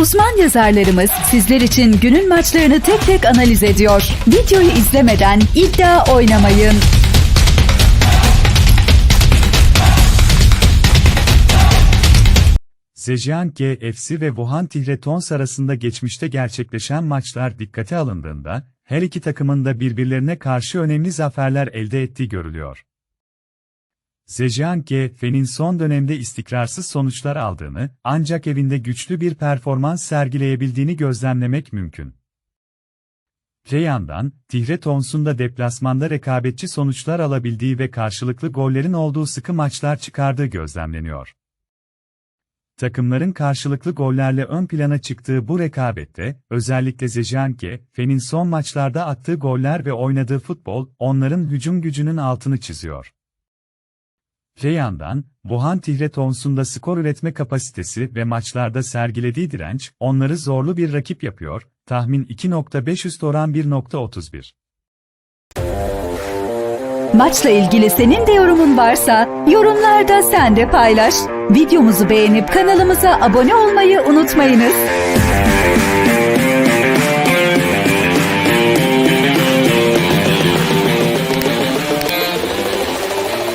Uzman yazarlarımız sizler için günün maçlarını tek tek analiz ediyor. Videoyu izlemeden iddia oynamayın. Zhejiang FC ve Wuhan Tigre arasında geçmişte gerçekleşen maçlar dikkate alındığında, her iki takımın da birbirlerine karşı önemli zaferler elde ettiği görülüyor. Zhejiang GF'nin son dönemde istikrarsız sonuçlar aldığını, ancak evinde güçlü bir performans sergileyebildiğini gözlemlemek mümkün. Öte yandan, Tigre Tons'un da deplasmanda rekabetçi sonuçlar alabildiği ve karşılıklı gollerin olduğu sıkı maçlar çıkardığı gözlemleniyor. Takımların karşılıklı gollerle ön plana çıktığı bu rekabette, özellikle Zhejiang'e, Fen'in son maçlarda attığı goller ve oynadığı futbol, onların hücum gücünün altını çiziyor. Öte yandan, Wuhan Tigre Tons'un skor üretme kapasitesi ve maçlarda sergilediği direnç, onları zorlu bir rakip yapıyor, tahmin 2.5 üst oran 1.31. Maçla ilgili senin de yorumun varsa yorumlarda sen de paylaş. Videomuzu beğenip kanalımıza abone olmayı unutmayınız.